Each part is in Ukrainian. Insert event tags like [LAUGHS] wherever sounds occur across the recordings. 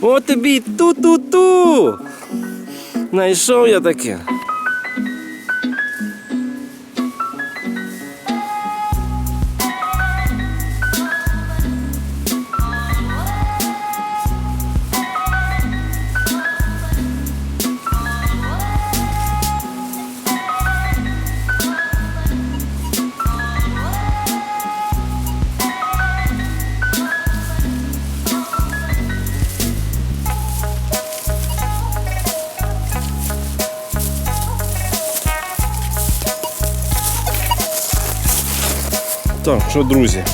От тобі ту-ту-ту! Найшов я таке. Так, що, друзі,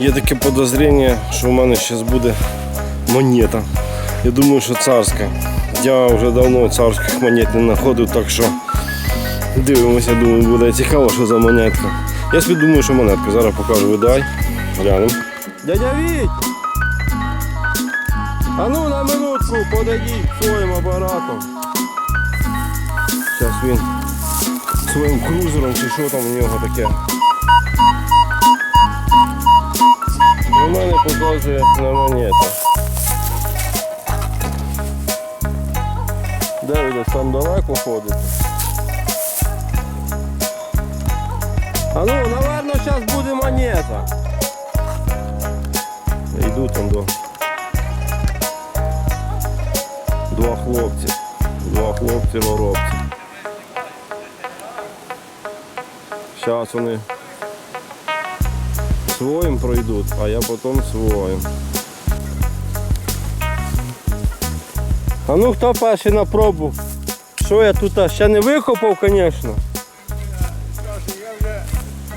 є таке подозріння, що в мене зараз буде монета. Я думаю, що царська. Я вже давно царських монет не знаходив, так що дивимося, думаю, буде цікаво, що за монетка. Я собі думаю, що монетка. Зараз покажу видай. Глянемо. Дядя Віть! А ну на минутку подойдіть своїм апаратом. Зараз він своїм крузером чи що там у нього таке. Мене показує на монета. Де ви там далеко ходите? А ну, напевно, зараз буде монета. Йду там до. Два хлопці. Два хлопці воробці. Зараз вони своїм пройдуть, а я потім своїм. А ну хто перший на пробу? Що я тут а, ще не викопав, звісно. Я вже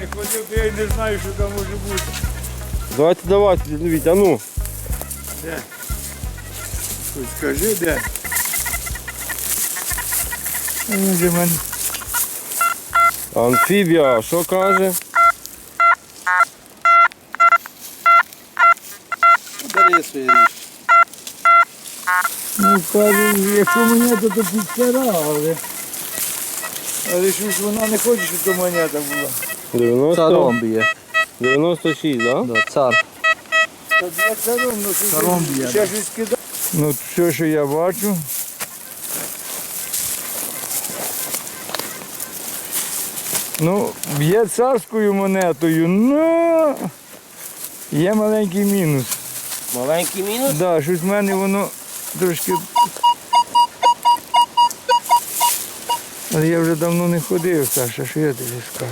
не ходив, то я й не знаю, що там може бути. Давайте давайте, дивіться, а ну. Де? Хоч скажи, де? А ну, де мене? Амфібія, що каже? Бери. Ну, кажу, якщо монета, то підстара, але... Але що ж вона не хоче, щоб то монета була. 90, Царом б'є. 96, так? Да? Да, цар. Та для царом, ну Царом б'є, ще щось кидає. Ну, все, що я бачу. Ну, б'є царською монетою, ну є маленький мінус. Маленький мінус. Да, щось в мене воно трошки. Але я вже давно не ходив, Саша, що я тобі скажу.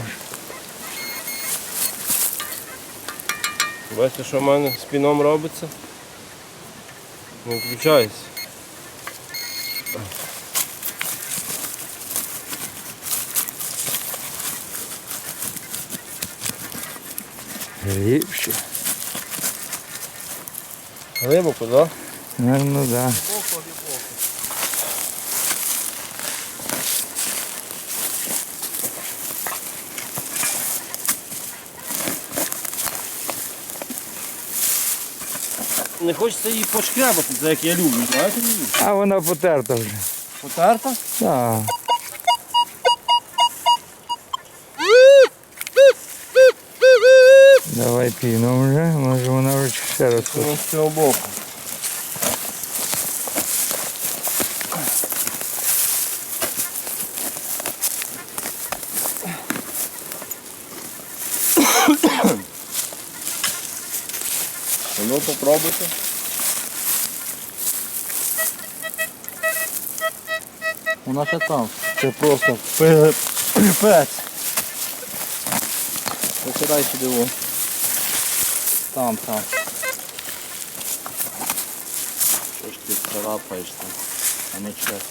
Бачите, що в мене з піном робиться? Не включайся. Грівши. Глибоко, так? Ну, ну да. Не хочеться її пошкрябати, так як я люблю, знаєте? А вона потерта вже. Потерта? Так. Давай піну вже, може вона вже ще раз з цього боку. Ну попробуйте. Вона ще там. Це просто пипець. Викидай сюди. Там, там. Що ж ти царапаєш там, а не чес.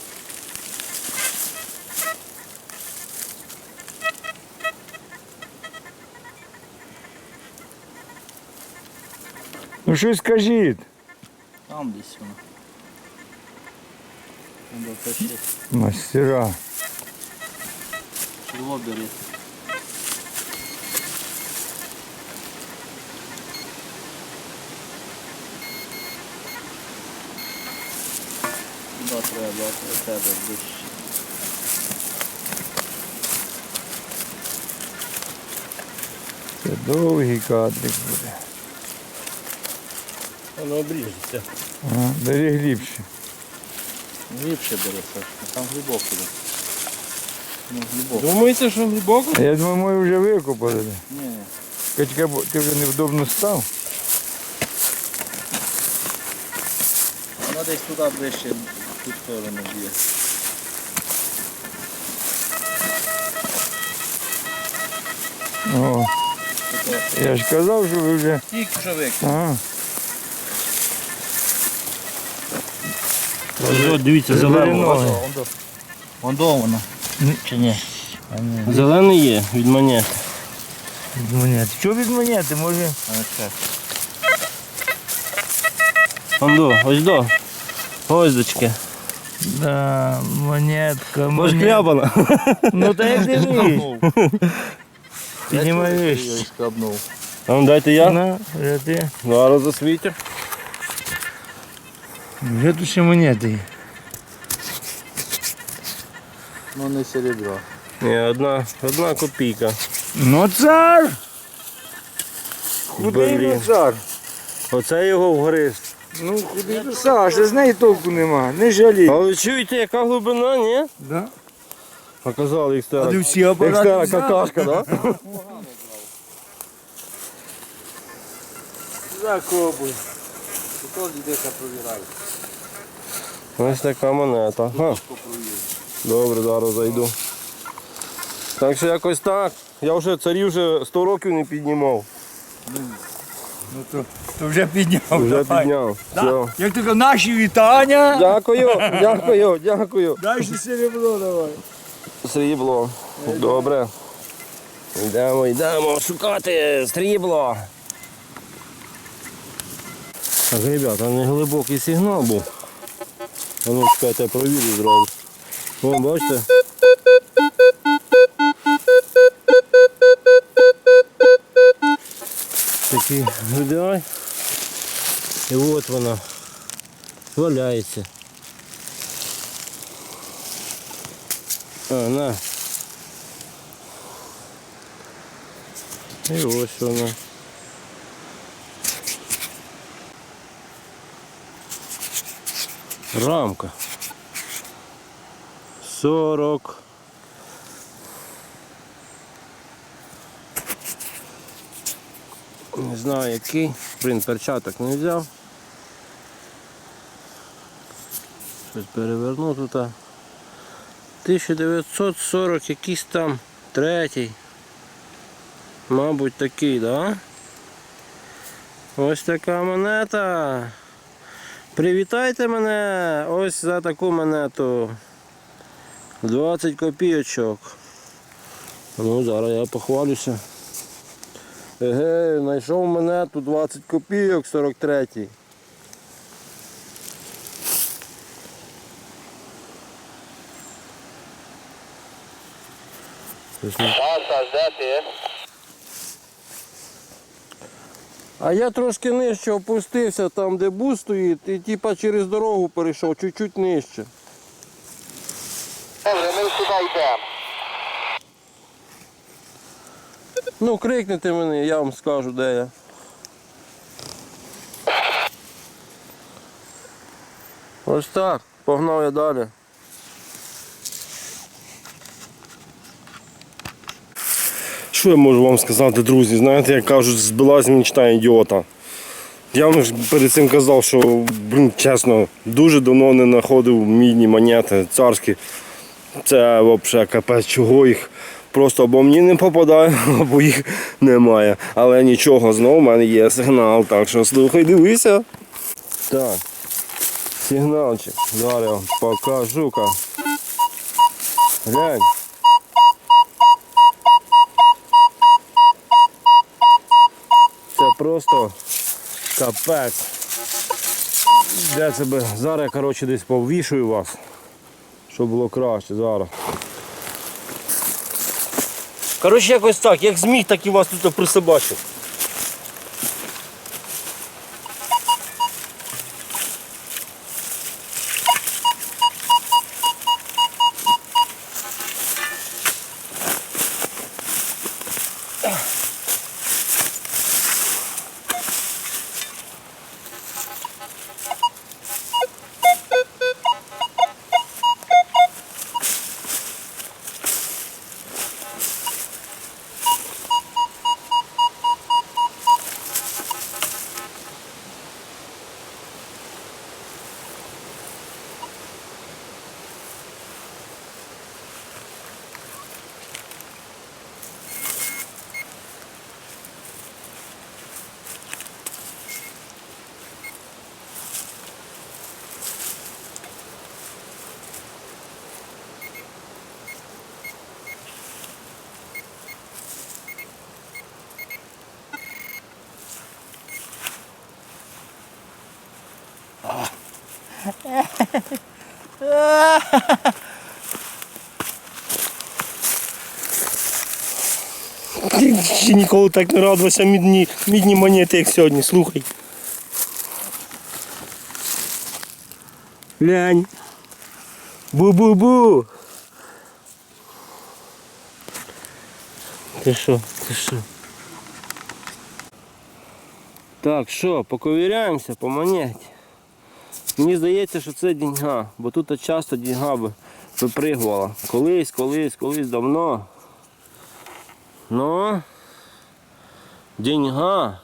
Ну що скажіть? Там десь вона. Треба пошли. Мастера. Чого бери? Куди треба до тебе ближче? Це довгий кадрик буде. Воно обріжеться. Ага, бери глибше. Глибше бери, Сашка. Там глибоко. буде. Ну, глибоко. Думаєте, що глибоко? А я думаю, ми вже викопали. Ні, ні. Катька, бо ти вже невдобно став. Вона десь туди ближче, в ту сторону б'є. О, я ж казав, що ви вже. Тільки що викинув. Ага. Ось, дивіться, зелений. ноги. Вон до воно. Чи ні? Зелений є від монет. Від монети. Що від монети? Може. А чек. Ондо, ось до. Ось дочки. Да, монетка, Може монетка. кляпана. Ну та як дивись. Піднімай Я вище. її. А ну дайте я. На, вже ти. Зараз засвітю. Вже тут ще монети є. Ну не серебро. Ні, одна, одна копійка. Ну цар! Худий Блін. ну цар. Оце його вгриз. Ну худий ну Саша, з неї толку нема, не жалій. Але чуєте, яка глибина, ні? Да? Показали їх А стара. ти всі апарати Екстера какашка, да? Закопуй. Тут йдеться провіряй. Ось така монета. Ха. Добре, зараз зайду. Так що якось так. Я вже царів вже 100 років не піднімав. Ну то, то вже підняв. Вже давай. підняв. Да. Все. Як тільки наші вітання. Дякую, [LAUGHS] дякую, дякую. Дай ще серебро давай. Срібло. Добре. Йдемо, йдемо шукати срібло. Так, ребята, не глибокий сигнал був. А ну чекайте, я провірю зразу. О, бачите? Такий гуляй. І от вона валяється. А, на. І ось вона. Рамка. Сорок. Не знаю який. Блін, перчаток не взяв. Щось переверну тут. 1940 якийсь там третій. Мабуть такий, да? Ось така монета. Привітайте мене ось за таку монету. 20 копійочок. Ну, зараз я похвалюся. Еге, знайшов монету 20 копійок 43. Щось А я трошки нижче опустився там, де бус стоїть, і типа через дорогу перейшов, чуть-чуть нижче. Добре, ми сюди йдемо. Ну, крикнете мене, я вам скажу, де я. Ось так, погнав я далі. Що я можу вам сказати, друзі? Знаєте, як кажуть, збилась мечта ідіота. Я вам перед цим казав, що, блін, чесно, дуже давно не знаходив мідні монети царські. Це взагалі капець, чого їх просто або мені не попадає, [LAUGHS] або їх немає. Але нічого, знову в мене є сигнал, так що слухай, дивися. Так, сигналчик. Зараз покажу-ка. Глянь. Це просто капець. Де це би? Зараз коротше, десь повішую вас, щоб було краще зараз. Коротше, якось так, як зміг, так і вас тут присобачив. Ти ще ніколи так не радувався мідні, мідні монети, як сьогодні, слухай. Глянь. Бу-бу-бу. Ти що, ти що? Так, що, поковіряємося по монеті. Мені здається, що це діньга, бо тут часто діньга випригувала. Колись, колись, колись давно. Ну, деньга.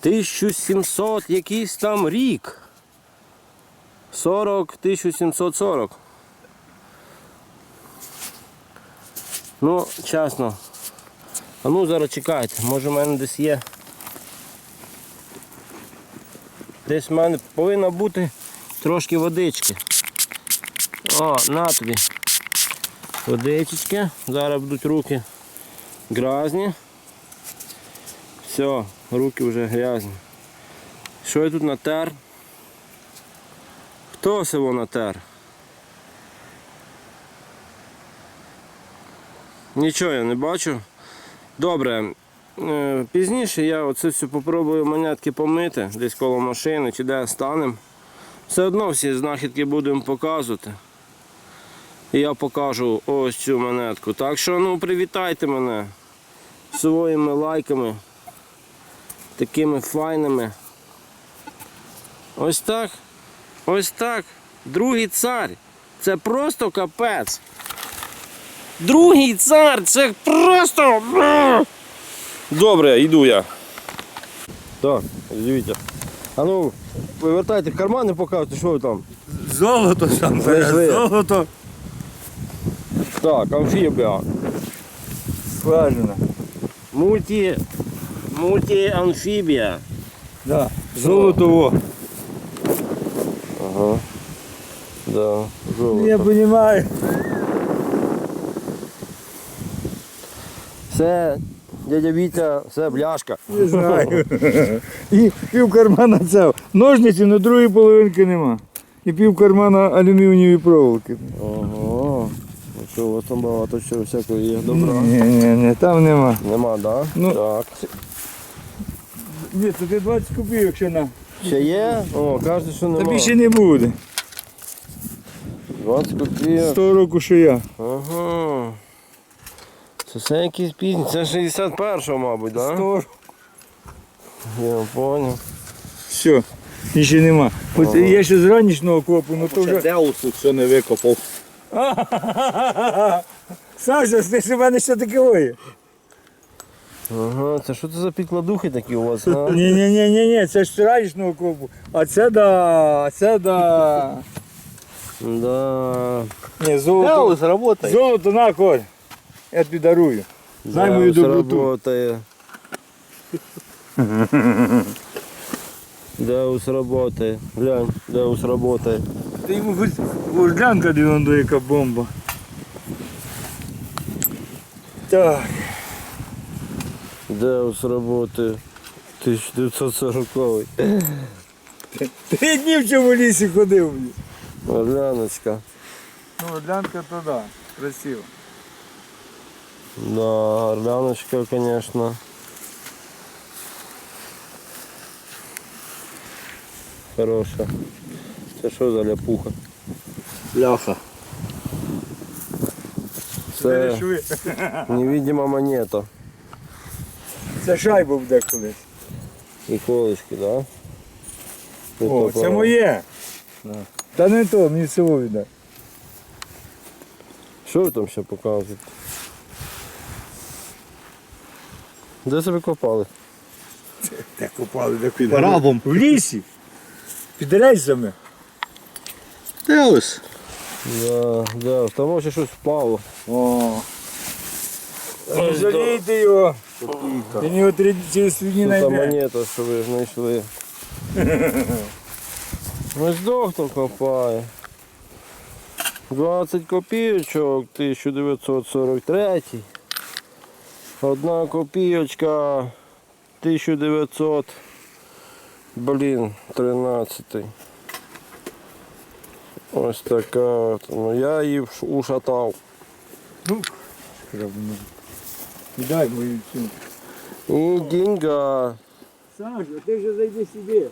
1700 якийсь там рік. 40, 1740. Ну, чесно. А ну зараз чекайте, може в мене десь є. Десь в мене повинно бути трошки водички. О, на тобі. Водички. Зараз будуть руки грязні. Все, руки вже грязні. Що я тут натер? Хто село натер? Нічого я не бачу. Добре. Е, Пізніше я оце все попробую монетки помити, десь коло машини чи де станемо. Все одно всі знахідки будемо показувати. І я покажу ось цю монетку. Так що ну привітайте мене своїми лайками. Такими файними. Ось так. Ось так. Другий цар. Це просто капець. Другий цар, це просто. Добре, йду я. Так, дивіться. А ну, вивертайте кармани, показуйте, що ви там. Золото там, Знайшли. золото. Так, амфібія. Скважина. Мульті. Мультіамфібія. Да. Золото во. Ага. Да, золото. Я розумію. Це Дядя Вітя, це бляшка. Не знаю. І пів кармана це. Ножниці на другій половинки нема. І пів кармана алюмінієвої проволоки. Ага. Ну що, у вас там багато чого всякого є добра. Ні, ні, ні, там нема. Нема, да? Ну. Так. Ні, то ти 20 копійок ще на. Ще є? О, кажете, що нема. Тобі ще не буде. 20 копійок. 100 року, що я. Ага. Це все якісь пізні. Це 61-го, мабуть, так? Да? 100. Я понял. Все. Ще нема. От я ще з ранішнього копу, ну то вже. Деус тут все не викопав. [LAUGHS] Саша, ти ж у мене ще таке є. Ага, це що це за підкладухи такі у вас? А? Ні, ні, ні, ні, ні, це ж з ранішнього копу. А це да, а це да. Да. Ні, золото. Деус работає. Золото на коль. Я тобі дарую. Знай мою доброту. Деус работає. [LAUGHS] Глянь, Деус работає. Ти йому хоч глянка дивондо, яка бомба. Так. Деус работає. 1940 Три дні в цьому лісі ходив. Орляночка. Ну, глянка то да. Красиво. Да, орляночка, конечно. Хороша. Це що за ляпуха? Ляха. Це [LAUGHS] невидима монета. Це шайба буде колись. І колишки, да? І О, це моє. Та не то, мені село віддай. Що ви там ще показуєте? Де себе копали? Де копали, де куди? Рабом. В лісі. Під рейсами. Деус. Да, да, там ще щось впало. О. Не жалійте його. Він його три через три дні Тут та монета, що ви знайшли. Ось доктор копає. 20 копійочок 1943. Одна копійочка 1900. Блін, 13. Ось така. от. Ну я її вш- ушатав. Ну, треба ну. Кидай мою цю. І деньга. Саша, ти вже зайди сюди.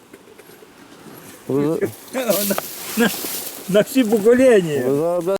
Ви, [LAUGHS] На всі покоління. ви зараз